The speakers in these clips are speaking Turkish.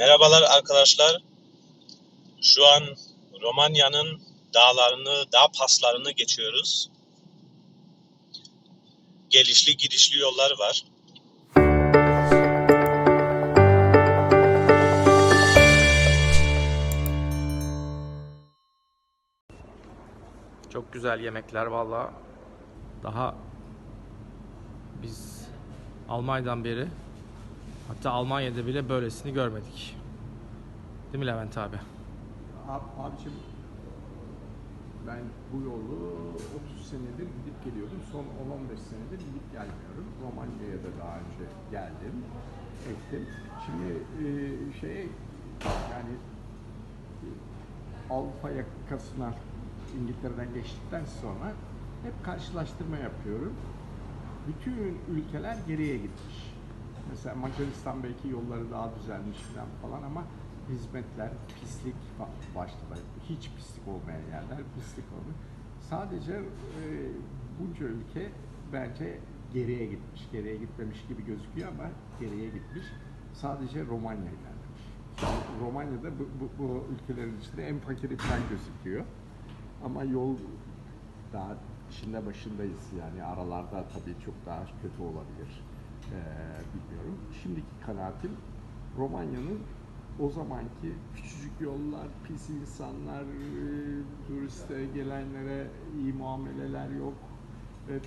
Merhabalar arkadaşlar. Şu an Romanya'nın dağlarını, dağ paslarını geçiyoruz. Gelişli gidişli yollar var. Çok güzel yemekler valla. Daha biz Almanya'dan beri hatta Almanya'da bile böylesini görmedik. Değil mi Levent abi? Ab, abicim ben bu yolu 30 senedir gidip geliyordum. Son 10-15 senedir gidip gelmiyorum. Romanya'ya da daha önce geldim, ettim. Şimdi şey yani Avrupa yakasına İngiltere'den geçtikten sonra hep karşılaştırma yapıyorum. Bütün ülkeler geriye gitmiş. Mesela Macaristan belki yolları daha düzelmiş falan ama hizmetler, pislik başta. Hiç pislik olmayan yerler, pislik olmuş. Sadece e, bunca ülke bence geriye gitmiş. Geriye gitmemiş gibi gözüküyor ama geriye gitmiş. Sadece Romanya ilerlemiş. Yani Romanya'da bu, bu, bu ülkelerin içinde en fakiri falan gözüküyor. Ama yol daha içinde başındayız yani aralarda tabii çok daha kötü olabilir Ee, bilmiyorum. Şimdiki kanaatim Romanya'nın o zamanki küçücük yollar, pis insanlar, e, turiste gelenlere iyi muameleler yok ve.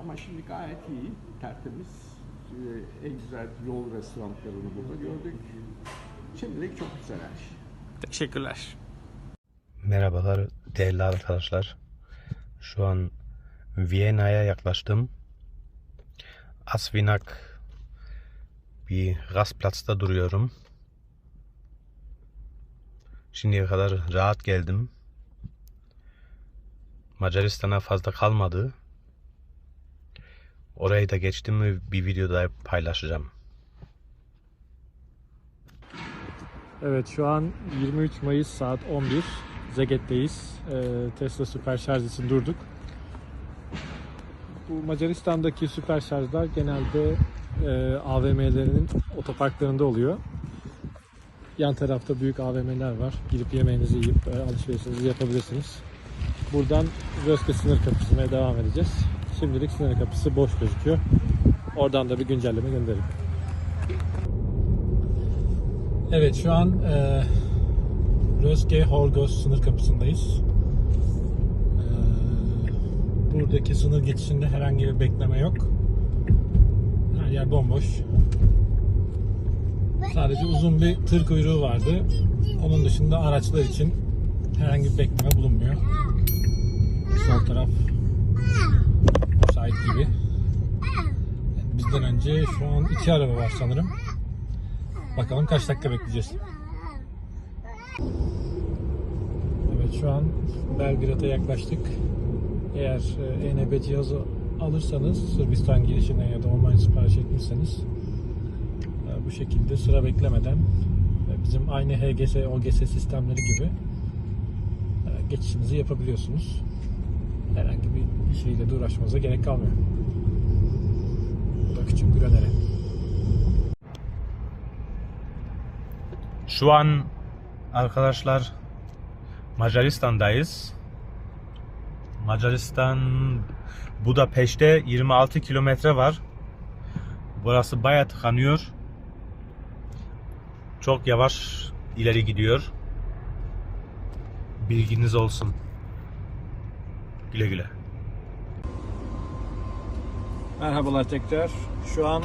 Ama şimdi gayet iyi, tertemiz. Ee, en güzel yol restoranlarını burada gördük. Şimdilik çok güzel her şey. Teşekkürler. Merhabalar değerli arkadaşlar. Şu an Viyana'ya yaklaştım. Asvinak bir Rastplatz'ta duruyorum. Şimdiye kadar rahat geldim. Macaristan'a fazla kalmadı. Orayı da geçtim ve bir videoda paylaşacağım. Evet şu an 23 Mayıs saat 11. Zeget'teyiz. Ee, Tesla süper şarj için durduk. Bu Macaristan'daki süper şarjlar genelde e, AVM'lerinin otoparklarında oluyor. Yan tarafta büyük AVM'ler var. Girip yemeğinizi yiyip e, alışverişinizi yapabilirsiniz. Buradan Röske sınır kapısına devam edeceğiz. Şimdilik sınır kapısı boş gözüküyor. Oradan da bir güncelleme gönderelim. Evet şu an e, Röske Horgos sınır kapısındayız. Buradaki sınır geçişinde herhangi bir bekleme yok. Her yer bomboş. Sadece uzun bir tır kuyruğu vardı. Onun dışında araçlar için herhangi bir bekleme bulunmuyor. Sol taraf müsait gibi. Bizden önce şu an iki araba var sanırım. Bakalım kaç dakika bekleyeceğiz. Evet şu an Belgrad'a yaklaştık. Eğer e, ENB cihazı alırsanız Sırbistan girişine ya da online sipariş etmişseniz e, bu şekilde sıra beklemeden e, bizim aynı HGS, OGS sistemleri gibi e, geçişinizi yapabiliyorsunuz. Herhangi bir şeyle de uğraşmanıza gerek kalmıyor. Bu da küçük bir öneri. Şu an arkadaşlar Macaristan'dayız. Macaristan Budapeşte 26 kilometre var. Burası bayağı tıkanıyor. Çok yavaş ileri gidiyor. Bilginiz olsun. Güle güle. Merhabalar tekrar. Şu an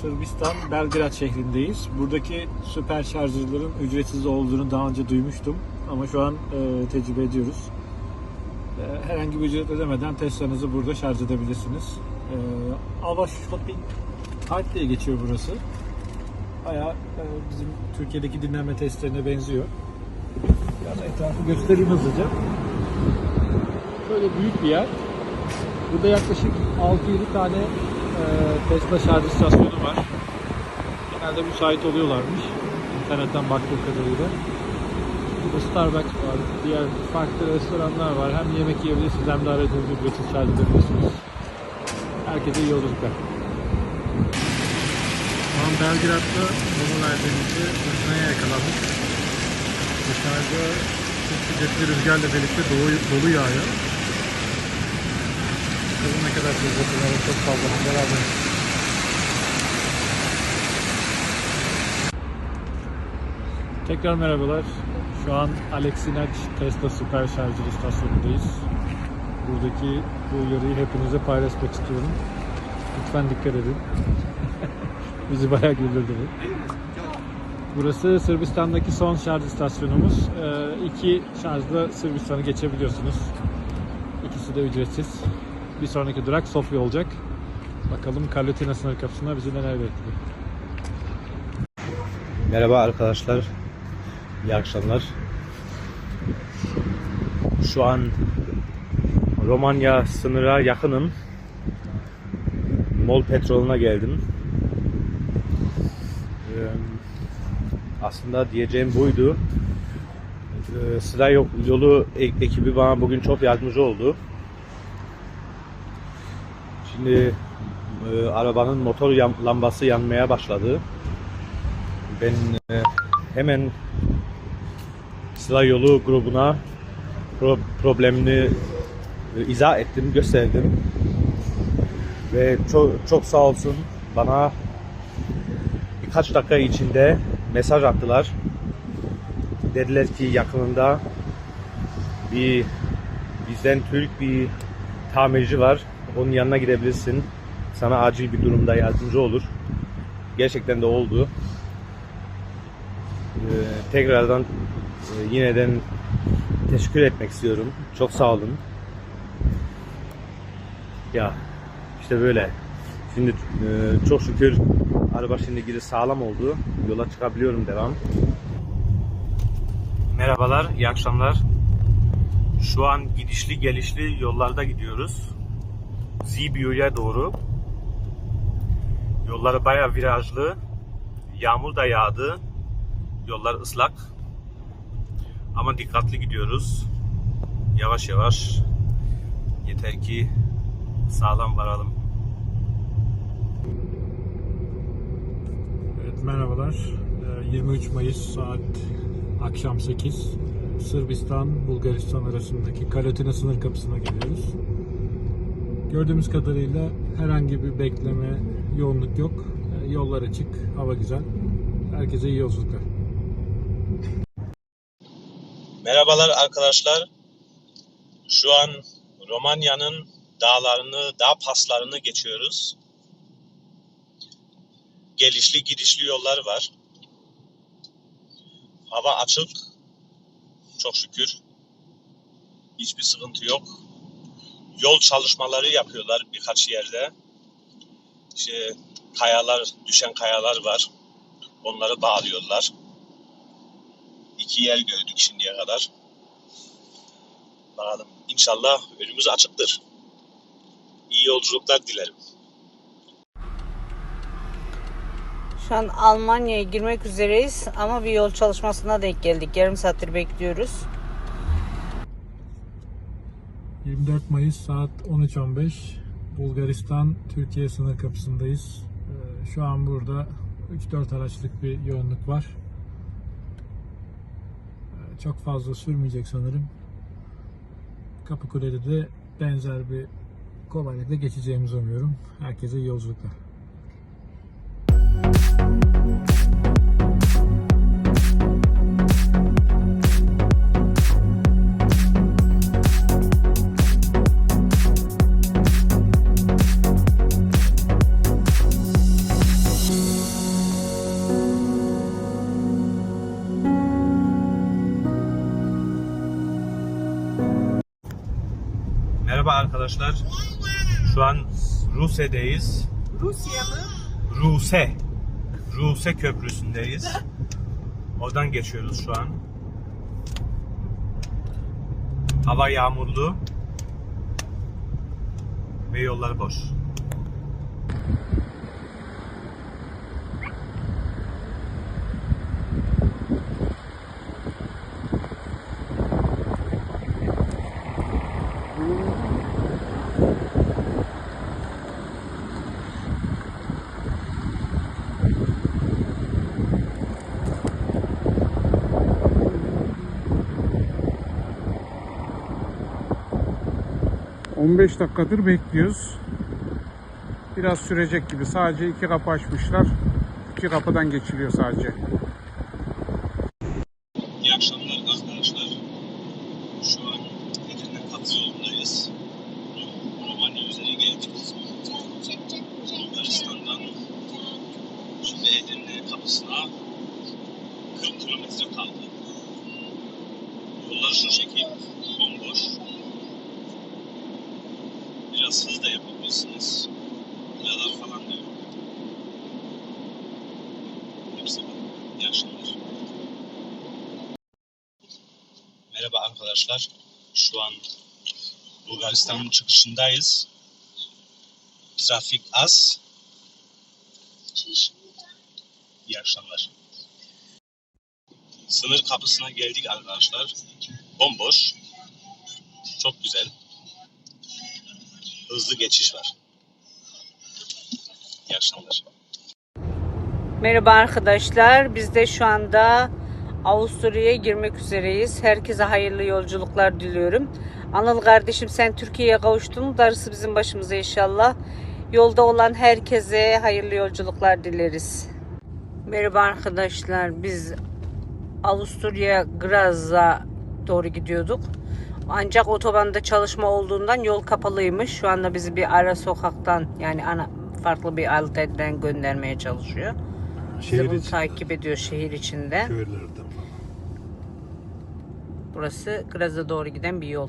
Sırbistan Belgrad şehrindeyiz. Buradaki süper şarjörlerin ücretsiz olduğunu daha önce duymuştum. Ama şu an e, tecrübe ediyoruz. E, herhangi bir ücret ödemeden Tesla'nızı burada şarj edebilirsiniz. Ava Shopping Cart diye geçiyor burası. Bayağı e, bizim Türkiye'deki dinlenme testlerine benziyor. Biraz etrafı göstereyim hızlıca. Böyle büyük bir yer. Burada yaklaşık 6-7 tane e, Tesla şarj istasyonu var. Genelde müsait oluyorlarmış. İnternetten baktığım kadarıyla. Burada Starbucks var, diğer farklı restoranlar var. Hem yemek yiyebilirsiniz hem de aracınızı ücretsiz şarj edebilirsiniz. Herkese iyi yolculuklar. Şu an Belgrad'da mola verdiğimizde fırtınaya yakalandık. Dışarıda çok şiddetli rüzgarla birlikte dolu, dolu yağıyor. Bakalım ne kadar umarım çok fazla almayız. Tekrar merhabalar. Şu an Alex İnaç Tesla süper şarjı istasyonundayız. Buradaki bu uyarıyı hepinize paylaşmak istiyorum. Lütfen dikkat edin. Bizi bayağı güldürdü bu. Burası Sırbistan'daki son şarj istasyonumuz. Ee, iki şarjla Sırbistan'ı geçebiliyorsunuz. İkisi de ücretsiz. Bir sonraki durak Sofya olacak. Bakalım Kalutina sınır kapısında bizi neler bekliyor. Merhaba arkadaşlar. İyi akşamlar. Şu an Romanya sınıra yakınım. Mol petrolüne geldim. Ee, aslında diyeceğim buydu. Ee, sıra yolu e- ekibi bana bugün çok yardımcı oldu. Şimdi e, arabanın motor lambası yanmaya başladı. Ben e, hemen sıra yolu grubuna pro- problemini e, izah ettim, gösterdim. Ve çok çok sağ olsun bana birkaç dakika içinde mesaj attılar. Dediler ki yakınında bir bizden Türk bir tamirci var. Onun yanına gidebilirsin. Sana acil bir durumda yardımcı olur. Gerçekten de oldu. Ee, tekrardan e, yineden teşekkür etmek istiyorum. Çok sağ olun. Ya işte böyle. Şimdi e, çok şükür araba şimdi giri sağlam oldu. Yola çıkabiliyorum devam. Merhabalar, iyi akşamlar. Şu an gidişli gelişli yollarda gidiyoruz. Zibiu'ya doğru. Yolları bayağı virajlı. Yağmur da yağdı. Yollar ıslak. Ama dikkatli gidiyoruz. Yavaş yavaş. Yeter ki sağlam varalım. Evet merhabalar. Ee, 23 Mayıs saat akşam 8. Sırbistan Bulgaristan arasındaki Kalatina sınır kapısına geliyoruz. Gördüğümüz kadarıyla herhangi bir bekleme, yoğunluk yok. Ee, Yollar açık, hava güzel. Herkese iyi yolculuklar. Merhabalar arkadaşlar. Şu an Romanya'nın dağlarını, dağ paslarını geçiyoruz. Gelişli gidişli yollar var. Hava açık. Çok şükür. Hiçbir sıkıntı yok. Yol çalışmaları yapıyorlar birkaç yerde. İşte kayalar, düşen kayalar var. Onları bağlıyorlar. İki yer gördük şimdiye kadar. Bakalım inşallah önümüz açıktır. İyi yolculuklar dilerim. Şu an Almanya'ya girmek üzereyiz ama bir yol çalışmasına denk geldik. Yarım saattir bekliyoruz. 24 Mayıs saat 13.15 Bulgaristan Türkiye sınır kapısındayız. Ee, Şu an burada 3-4 araçlık bir yoğunluk var. Çok fazla sürmeyecek sanırım. Kapıkule'de de benzer bir kolaylıkla geçeceğimizi umuyorum. Herkese yolculuklar. Arkadaşlar. Şu an Ruse'deyiz. Rusya mı? Ruse. Ruse köprüsündeyiz. Oradan geçiyoruz şu an. Hava yağmurlu. Ve yollar boş. 15 dakikadır bekliyoruz. Biraz sürecek gibi. Sadece iki kapı açmışlar. İki kapıdan geçiliyor sadece. İyi akşamlar arkadaşlar. Şu an Edirne Katı yolundayız. Romanya üzere geldik. Bulgaristan'dan şimdi Edirne kapısına 40 kilometre kaldı. Yollar şu şekil, bomboş. Biraz hız da yapabilirsiniz. Villalar falan da yok. Hepsi var. İyi akşamlar. Merhaba arkadaşlar. Şu an Bulgaristan'ın çıkışındayız. Trafik az. İyi akşamlar. Sınır kapısına geldik arkadaşlar. Bomboş. Çok güzel. Hızlı geçiş var. İyi akşamlar. Merhaba arkadaşlar. Biz de şu anda Avusturya'ya girmek üzereyiz. Herkese hayırlı yolculuklar diliyorum. Anıl kardeşim sen Türkiye'ye kavuştun. Darısı bizim başımıza inşallah. Yolda olan herkese hayırlı yolculuklar dileriz. Merhaba arkadaşlar. Biz Avusturya Graz'a doğru gidiyorduk. Ancak otobanda çalışma olduğundan yol kapalıymış. Şu anda bizi bir ara sokaktan yani ana farklı bir alterden göndermeye çalışıyor. Bizi bunu takip ediyor şehir içinde. Burası Graz'a doğru giden bir yol.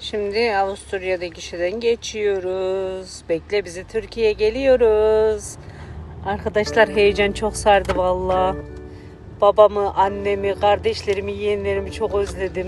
Şimdi Avusturya'daki kişiden geçiyoruz. Bekle bizi Türkiye geliyoruz. Arkadaşlar heyecan çok sardı valla. Babamı, annemi, kardeşlerimi, yeğenlerimi çok özledim.